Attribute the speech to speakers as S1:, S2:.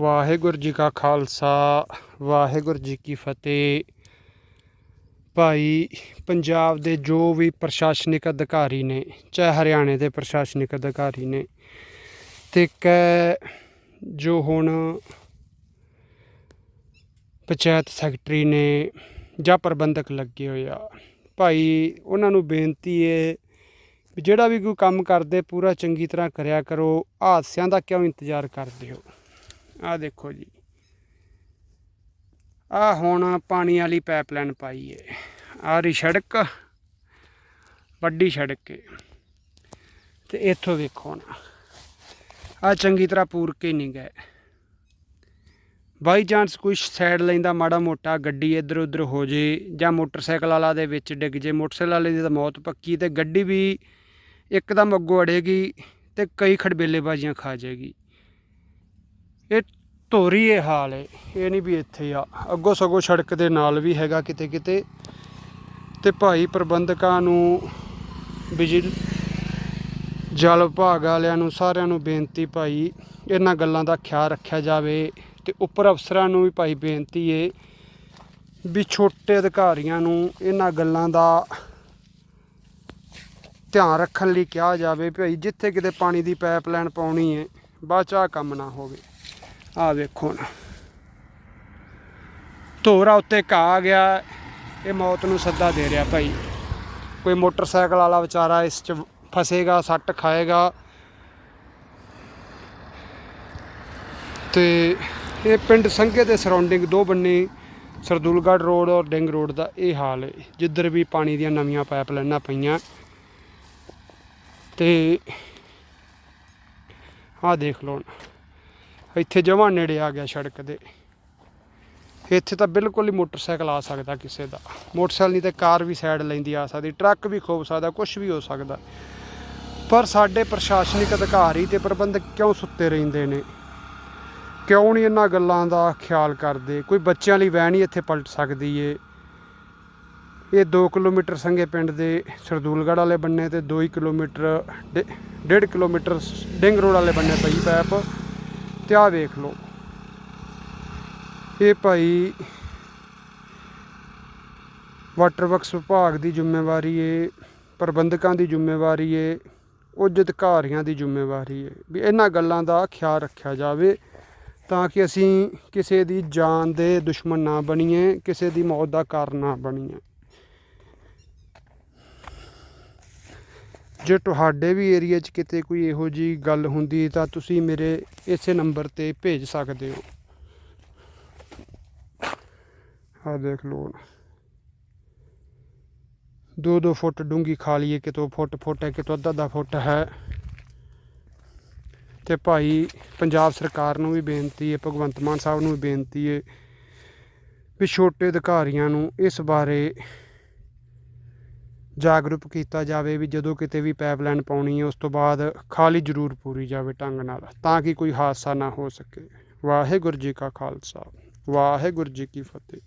S1: ਵਾਹਿਗੁਰੂ ਜੀ ਕਾ ਖਾਲਸਾ, ਵਾਹਿਗੁਰੂ ਜੀ ਕੀ ਫਤਿਹ। ਭਾਈ ਪੰਜਾਬ ਦੇ ਜੋ ਵੀ ਪ੍ਰਸ਼ਾਸਨਿਕ ਅਧਿਕਾਰੀ ਨੇ, ਚਾਹੇ ਹਰਿਆਣੇ ਦੇ ਪ੍ਰਸ਼ਾਸਨਿਕ ਅਧਿਕਾਰੀ ਨੇ, ਤੇ ਕੈ ਜੋ ਹੁਣ ਪੰਚਾਇਤ ਸੈਕਟਰੀ ਨੇ ਜਾਂ ਪ੍ਰਬੰਧਕ ਲੱਗੇ ਹੋਏ ਆ। ਭਾਈ, ਉਹਨਾਂ ਨੂੰ ਬੇਨਤੀ ਹੈ ਵੀ ਜਿਹੜਾ ਵੀ ਕੋਈ ਕੰਮ ਕਰਦੇ, ਪੂਰਾ ਚੰਗੀ ਤਰ੍ਹਾਂ ਕਰਿਆ ਕਰੋ, ਹਾਦਸਿਆਂ ਦਾ ਕਿਉਂ ਇੰਤਜ਼ਾਰ ਕਰਦੇ ਹੋ? ਆਹ ਦੇਖੋ ਜੀ। ਆਹ ਹੁਣ ਪਾਣੀ ਵਾਲੀ ਪਾਈਪਲਾਈਨ ਪਾਈ ਹੈ ਆ ਰਹੀ ਸੜਕ, ਵੱਡੀ ਸੜਕ ਹੈ ਤੇ ਇੱਥੋਂ ਵੇਖੋ ਨਾ ਆ ਚੰਗੀ ਤਰ੍ਹਾਂ ਪੂਰ ਕੇ ਨਹੀਂ ਗਏ। ਬਾਈ ਚਾਂਸ ਕੋਈ ਸਾਈਡ ਲੈਂਦਾ ਮਾੜਾ ਮੋਟਾ ਗੱਡੀ ਇੱਧਰ ਉੱਧਰ ਹੋ ਜੇ ਜਾਂ ਮੋਟਰਸਾਈਕਲ ਵਾਲਾ ਦੇ ਵਿੱਚ ਡਿੱਗ ਜੇ। ਮੋਟਰਸਾਈਕਲ ਵਾਲੇ ਦੀ ਤਾਂ ਮੌਤ ਪੱਕੀ ਤੇ ਗੱਡੀ ਵੀ ਇੱਕਦਮ ਅੱਗੋਂ ਅੜੇਗੀ ਤੇ ਕਈ ਖੜਬੇਲੇਬਾਜ਼ੀਆਂ ਖਾ ਜਾਏਗੀ। ਇਹ ਧੋਰੀ ਇਹ ਹਾਲ ਹੈ, ਇਹ ਨਹੀਂ ਵੀ ਇੱਥੇ ਆ। ਅੱਗੋਂ ਸਗੋਂ ਸੜਕ ਦੇ ਨਾਲ ਵੀ ਹੈਗਾ ਕਿਤੇ ਕਿਤੇ। ਤੇ ਭਾਈ ਪ੍ਰਬੰਧਕਾਂ ਨੂੰ ਬਿਜਲ, ਜਲ ਵਿਭਾਗ ਵਾਲਿਆਂ ਨੂੰ ਸਾਰਿਆਂ ਨੂੰ ਬੇਨਤੀ ਭਾਈ, ਇਹਨਾਂ ਗੱਲਾਂ ਦਾ ਖਿਆਲ ਰੱਖਿਆ ਜਾਵੇ ਤੇ ਉੱਪਰ ਅਫਸਰਾਂ ਨੂੰ ਵੀ ਭਾਈ ਬੇਨਤੀ ਏ ਵੀ ਛੋਟੇ ਅਧਿਕਾਰੀਆਂ ਨੂੰ ਇਹਨਾਂ ਗੱਲਾਂ ਦਾ ਧਿਆਨ ਰੱਖਣ ਲਈ ਕਿਹਾ ਜਾਵੇ। ਭਾਈ ਜਿੱਥੇ ਕਿਤੇ ਪਾਣੀ ਦੀ ਪਾਈਪਲਾਈਨ ਪਾਉਣੀ ਹੈ, ਬਾਅਦ ਚ ਆਹ ਕੰਮ ਨਾ ਹੋਵੇ। ਆਹ ਵੇਖੋ ਨਾ। ਧੋਰਾ ਉੱਤੇ ਘਾਹ ਗਿਆ। ਇਹ ਮੌਤ ਨੂੰ ਸੱਦਾ ਦੇ ਰਿਹਾ ਭਾਈ। ਕੋਈ ਮੋਟਰਸਾਈਕਲ ਵਾਲਾ ਵਿਚਾਰਾ ਇਸ ਚ ਫਸੇਗਾ, ਸੱਟ ਖਾਏਗਾ। ਤੇ ਇਹ ਪਿੰਡ ਸੰਘੇ ਦੇ ਸਰਾਊਂਡਿੰਗ ਦੋ ਬੰਨੇ, ਸਰਦੂਲਗੜ੍ਹ ਰੋਡ ਔਰ ਡਿੰਗ ਰੋਡ ਦਾ ਇਹ ਹਾਲ ਹੈ। ਜਿੱਧਰ ਵੀ ਪਾਣੀ ਦੀਆਂ ਨਵੀਆਂ ਪਾਈਪਲਾਈਨਾਂ ਪਈਆਂ। ਤੇ ਆਹ ਦੇਖ ਲਓ ਇੱਥੇ ਜਮਾਂ ਨੇੜੇ ਆ ਗਿਆ ਸੜਕ ਦੇ। ਇੱਥੇ ਤਾਂ ਬਿਲਕੁਲ ਹੀ ਮੋਟਰਸਾਈਕਲ ਆ ਸਕਦਾ ਕਿਸੇ ਦਾ। ਮੋਟਰਸਾਈਕਲ ਨਹੀਂ ਤੇ ਕਾਰ ਵੀ ਸਾਈਡ ਲੈਂਦੀ ਆ ਸਕਦੀ, ਟਰੱਕ ਵੀ ਖੋਬ ਸਕਦਾ ਕੁਝ ਵੀ ਹੋ ਸਕਦਾ। ਪਰ ਸਾਡੇ ਪ੍ਰਸ਼ਾਸਨਿਕ ਅਧਿਕਾਰੀ ਤੇ ਪ੍ਰਬੰਧਕ ਕਿਉਂ ਸੁੱਤੇ ਰਹਿੰਦੇ ਨੇ? ਕਿਉਂ ਨਹੀਂ ਇਹਨਾਂ ਗੱਲਾਂ ਦਾ ਖਿਆਲ ਕਰਦੇ? ਕੋਈ ਬੱਚਿਆਂ ਲਈ ਵੈਨ ਹੀ ਇੱਥੇ ਪਲਟ ਸਕਦੀ ਏ। ਇਹ 2 ਕਿਲੋਮੀਟਰ ਸੰਗੇ ਪਿੰਡ ਦੇ ਸਰਦੂਲਗੜ੍ਹ ਵਾਲੇ ਬੰਨੇ ਤੇ 2 ਕਿਲੋਮੀਟਰ 1.5 ਕਿਲੋਮੀਟਰ ਡਿੰਗ ਰੋਡ ਵਾਲੇ ਬੰਨੇ ਪਈ ਪੈਪ। ਤੇ ਆਹ ਵੇਖ ਲਓ। ਇਹ ਭਾਈ ਵਾਟਰ ਵਰਕਸ ਵਿਭਾਗ ਦੀ ਜ਼ਿੰਮੇਵਾਰੀ ਏ, ਪ੍ਰਬੰਧਕਾਂ ਦੀ ਜ਼ਿੰਮੇਵਾਰੀ ਏ, ਉੱਚ ਅਧਿਕਾਰੀਆਂ ਦੀ ਜ਼ਿੰਮੇਵਾਰੀ ਏ, ਵੀ ਇਹਨਾਂ ਗੱਲਾਂ ਦਾ ਖਿਆਲ ਰੱਖਿਆ ਜਾਵੇ ਤਾਂ ਕਿ ਅਸੀਂ ਕਿਸੇ ਦੀ ਜਾਨ ਦੇ ਦੁਸ਼ਮਣ ਨਾ ਬਣੀਏ, ਕਿਸੇ ਦੀ ਮੌਤ ਦਾ ਕਾਰਨ ਨਾ ਬਣੀਏ। ਜੇ ਤੁਹਾਡੇ ਵੀ ਏਰੀਆ 'ਚ ਕਿਤੇ ਕੋਈ ਇਹੋ ਜੀ ਗੱਲ ਹੁੰਦੀ ਤਾਂ ਤੁਸੀਂ ਮੇਰੇ ਇਸੇ ਨੰਬਰ ਤੇ ਭੇਜ ਸਕਦੇ ਹੋ। ਆ ਦੇਖ ਲਓ ਦੋ ਦੋ ਫੁੱਟ ਡੂੰਗੀ ਖਾਲੀ ਹੈ ਕਿਤੋਂ ਫੁੱਟ ਫੁੱਟ ਹੈ, ਕਿਤੋਂ ਅੱਧਾ ਅੱਧਾ ਫੁੱਟ ਹੈ। ਤੇ ਭਾਈ ਪੰਜਾਬ ਸਰਕਾਰ ਨੂੰ ਵੀ ਬੇਨਤੀ ਹੈ, ਭਗਵੰਤ ਮਾਨ ਸਾਹਿਬ ਨੂੰ ਵੀ ਬੇਨਤੀ ਹੈ ਵੀ ਛੋਟੇ ਅਧਿਕਾਰੀਆਂ ਨੂੰ ਇਸ ਬਾਰੇ ਜਾਗਰੂਕ ਕੀਤਾ ਜਾਵੇ ਵੀ ਜਦੋਂ ਕਿਤੇ ਵੀ ਪਾਈਪਲਾਈਨ ਪਾਉਣੀ ਹੈ, ਉਸ ਤੋਂ ਬਾਅਦ ਖਾਲੀ ਜ਼ਰੂਰ ਪੂਰੀ ਜਾਵੇ ਢੰਗ ਨਾਲ, ਤਾਂ ਕਿ ਕੋਈ ਹਾਦਸਾ ਨਾ ਹੋ ਸਕੇ। ਵਾਹਿਗੁਰੂ ਜੀ ਕਾ ਖਾਲਸਾ, ਵਾਹਿਗੁਰੂ ਜੀ ਕੀ ਫਤਿਹ।